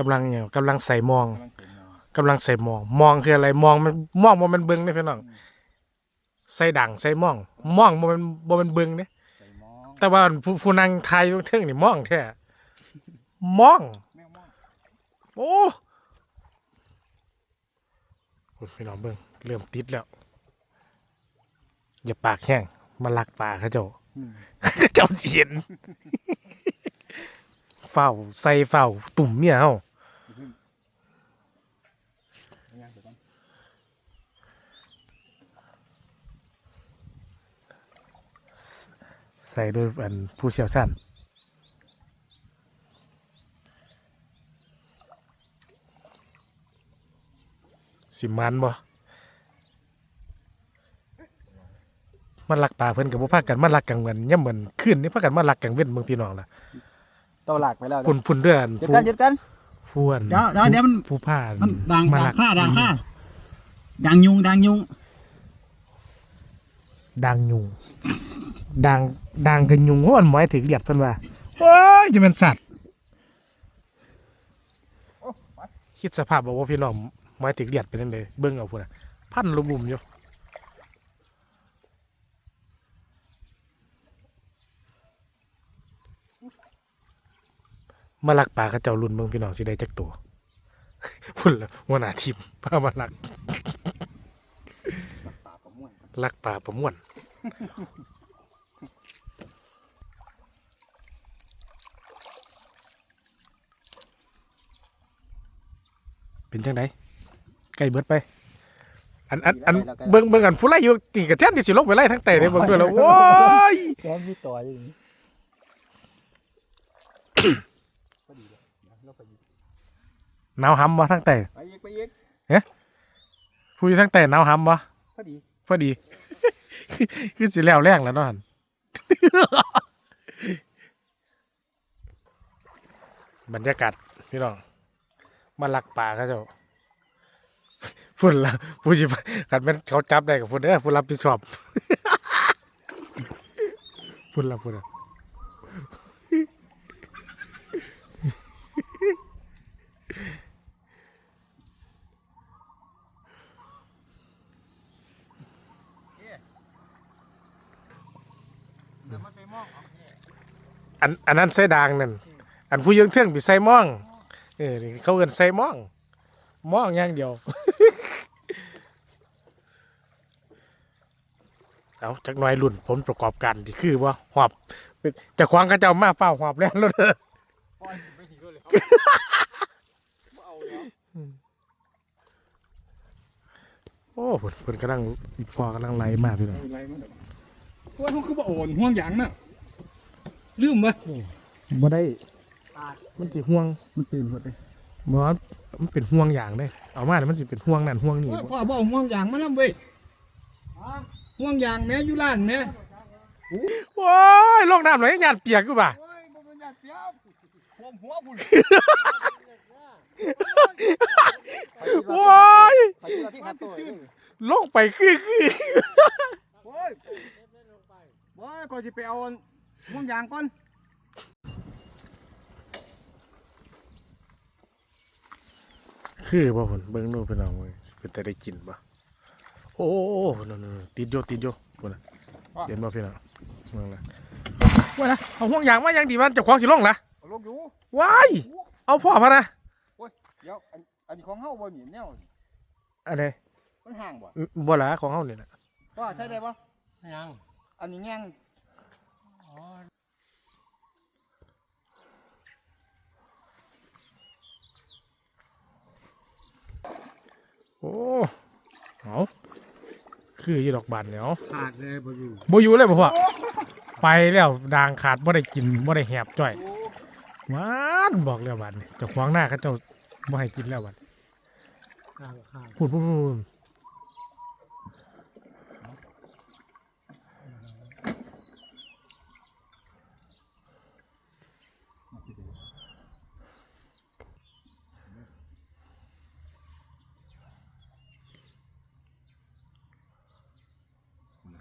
กำลังเนี่ยกำลังใส่มองกำลังเขียนเนาะกำลังใส่มอง มองคืออะไรมองมันมองบ่แมันเบิ่งเด้พี่น้องใส่ดังใส่มอง มองบ่แมันบ่แมันเบิ่งเด้ ใส่หมองแต่ว่าผู้ผู้นั่งทายอยู่เทิงนี่มองแท้มอง แมวหมองโอ้โอ้ยพี่น้องเบิ่งเริ่มติดแล้ว อย่าปากแห้งมาลักปากเขาเจ้า อืมเจ้าเจียนเฝ้าใส่เฝ้าตุ่มเมียเฮาเอาย่างไปก่อน ใส่ด้วยอันผู้เชี่ยวชาญสิมันบ่มันลักปลาเพิ่นกับบ่พากันมาลักกลางวันย่ำเหมือนขึ้นนี่พากันมาลักกลางเว้นเมืองพี่น้องล่ะโตหลากไปแล้วพุ่นพุ่นเดือนจัดผู้กันจัดกันผู้อันเดี๋ยวเดี๋ยวเดี๋ยวมัน ผู้ผ้ามันดังมาดังลัก ค่าดังค่าดังยุงดังยุง ดังยุงดังดังกันยุงเพราะมันหมายถึงเลียดเพิ่นว่าโอ้ยจะเป็นสัตว์คิดสภาพบอกว่าพี่น้องหมายถึงเลียดเป็นจังไดเบิ่งเอาพุ่นน่ะพันลุมๆอยู่มาลักปลาเขาเจ้ารุ่นเบิ่งพี่น้องสิได้จักตัวพุ่นละหัวหน้าทีมพามาลัก ปากประม่วน ลักปลาประม่วนเป็นจังไดใกล้เบิดไป อันอันอันเบิ่งเบิ่งอันผู้ไล่อยู่ตีกระเทียนที่สิลงไปไล่ทั้งแต่เด้เบิ่งด้วยแล้วโอ้ยแกมีต่ออย่างนี้พอดีเลยเดี๋ยวเราไปอีกหนาวหำบ่ทั้งแต่ไปอีกไปอีกผู้อยู่ทั้งแต่หนาวหำบ่พอดีพอดี คือสิแล้วแรงแล้วนู่นบรรยากาศพี่น้องมาลักป่าเขาเจ้าพุ่นละผู้สิคันแม่นเขาจับได้กับพุ่นเด้อผู้รับผิดชอบพุ่นละพุ่นละ เดี๋ยวมาใส่หมองเอา อันอันนั้นใส่ดางนั่นอันผู้ยังเทื่องไปใส่หม่องเออนี่เขาเอิ้นใส่หม่องหม่องอย่างเดียว เอาจักหน่อยรุ่นผลประกอบการที่คือว่าหอบเจะควางกระเจ้ามาเฝ้าหอบแล้วรถเด้อปล่อยไปทีก็เลยบ่เอาแล้วโอ้เพิ่นเพิ่นกำลังพอกำลังไล่มาพี่น้องเอาอะไรมาเดี๋ยวเพราะว่าเขาคือบ่โอนห่วงหยางน่ะ ลืมปะบ่ได้ มันสิห่วงมันตื่นหมดเลยบ่ว่ามันเป็นห่วงอย่างเด้เอามาแล้วมันสิเป็นห่วงนั่นห่วงนี่โอ้ยบ่พ่อบ่เอาห่วงหยางมานำเว้ยห่วงหยางแม่อยู่ร้านแม่โอ้ยลงน้ำไหลหยาดเปียกกูบ่าโอ้ยบ่เป็นหยาดเปียกท่วมหัวพุ่นโอ้ยไปที่เราที่คัดตัวนี่ลงไปคือคือโอ้ยบ่ก่อนสิไปเอา ห่วงยางก่อนคือบ่พุ่นเบิ่งดูพี่น้องเว้ยเป็นแต่ได้กินบ่โอ้นั่นๆติดโยติดโยพุ่นน่ะเห็นบ่พี่น้องนั่นล่ะว่านะเอาห่วงยางมาอย่างดีมันเจ้าของสิลงล่ะเอาลงอยู่ว้ายเอาพ่อพะนะเดี๋ยวอันอันนี้ของเฮาบ่นี่แนวนี่อะไรมันห่างบ่บ่ล่ะของเฮานี่น่ะว่าใช่ได้บ่ยังอันนี้แง่ง โอ้เอาคืออยู่ดอกบานแล้วขาดเลยบ่อยู่บ่อยู่เลยบ่พ่อไปแล้วดางขาดบ่ได้กินบ่ได้แหบจ้อยหวานบอกแล้วบัดนี้เจ้าของหน้าเขาเจ้าบ่ให้กินแล้วบัดขาดขาดพูดพูดพูด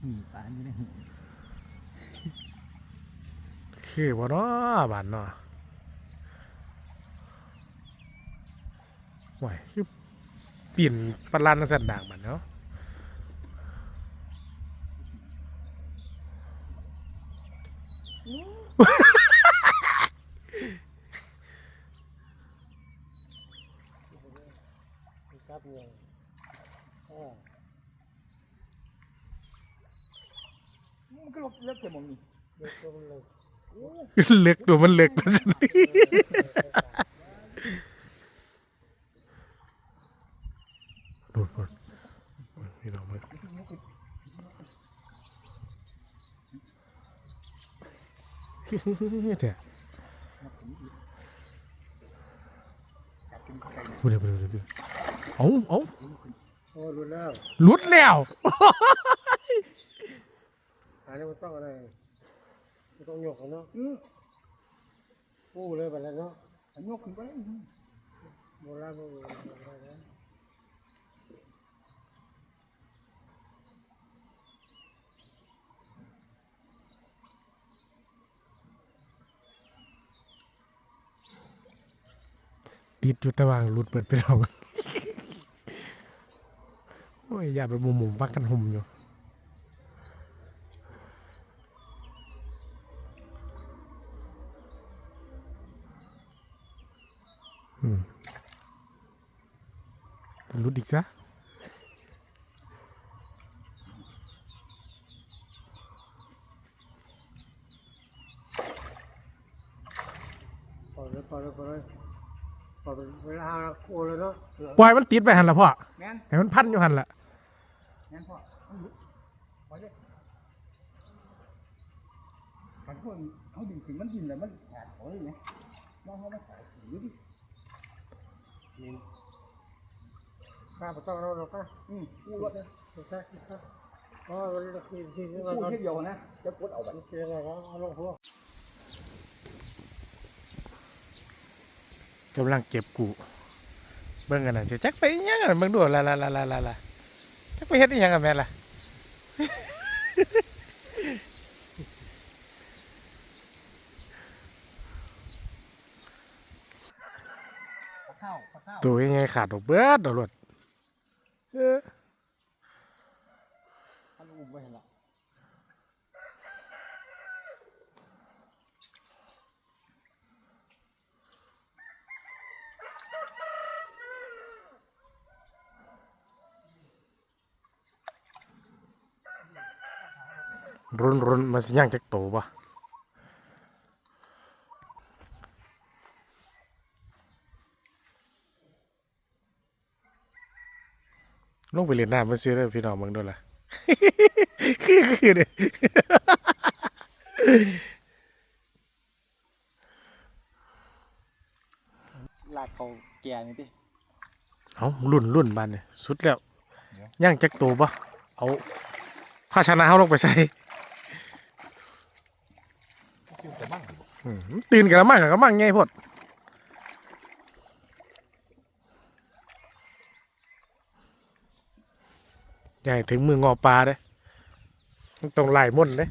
างนี่บ่โอ้อันยามานี่ตัวนั้นอืมตายไม่ได้คือบ่เนาะบานเนาะว้ายคือปีนปลาลานสันดางมันเนาะ ครับเนี่ย มันก็ เลิกแต่มองนี่เด็กตัวมันเลยเล็กตัวมันเล็กกว่าฉันดูดก่อนพี่น้องมันเดี๋ยวพูดเดี๋ยวพูดเดี๋ยวพูดเอาเอาโอ้รู้แล้วหลุดแล้ว อันนี้มันต้องอะไรมันต้องยกกันเนาะอือปูเลยไปแล้วเนาะอันยกขึ้นไปโบราณโบราณโบราณติดอยู่แต่ว่าหลุดเปิดไปแล้วโอ้ย อย่าไปมุมมุมฟักกันหุ่มอยู่ อืมหลุดอีกซะพอเลยพอเลยพอเลยพอเป็นเวลาโอ้เลยเนาะปล่อยมันติดไปหันละพ่อแม่นให้มันพันอยู่หันละแม่นพ่อมันหลุดไปเลยขันพวกเขาดึงขึ้นมันดินแล้วมันขาดเขาเลยไงน้องเขามาใส่อยู่ ดิข้าพเจ้าเราเราก็อืมกูรถนะใช่ใช่อ๋อวันนี้เราคือที่นี่กูเราเที่ยวนะจะกดเอาไปเจออะไรก็เอาลงหัวกำลังเก็บกูเบิ่งกันน่ะจะจักไปอิหยังกันเบิ่งดูละละละละละละจักไปเฮ็ดอีหยังกันแม่ล่ะ ข้าวข้าว ตัวยังไงขาดดอกเบิดดอกรวดเออมันอุ้มไว้เห็นละรุนรุนมันสิย่างจักโตบ่ ลงไปเล่นน้ำมันซื้อเด้อพี่น้องเบิ่งดูล่ะคือคือเด้ลากเขาแก่นี่ดิเอารุ่นรุ่นบานเนี่ยสุดแล้วย่างจักโตบ่เอาภาชนะเฮาลงไปใส่อืมตื่นกันละมั่งกันละมั่งไงพด ใหญ่ถึงมืองอปลาเด้มันต้องไล่ม่นเด้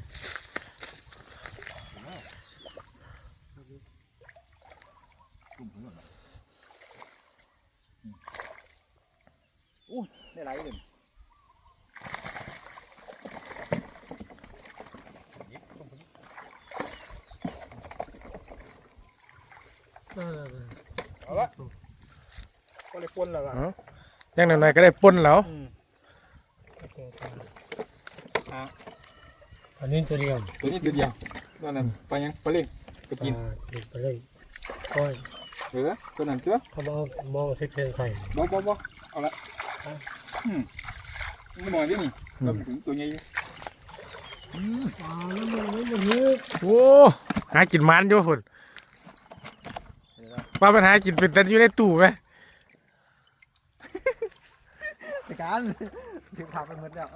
อู้ได้หลายเลยเออเอาละก็เลยปนแล้วล่ะเอาย่างหน่อยๆก็ได้ป่นแล้ว อะอันนี้จะเรียมตัวนี้ตัวเดียวตัวนั้นไปยังไปเล่นไปกินกินไปเลยก้อยเหลือตัวนั้นเจ้าเขาบอกมองสิเพนใส่บ่บ่บ่เอาละอืมมึงมองที่นี่เราถึงตัวใหญ่อยู่อ่าแล้วมันไม่มันเยอะโอ้หากินมันอยู่พุ่นว่าปัญหากินเป็นแต่อยู่ในตู้ไหมในการ ถึงพาไปหมดแล้ว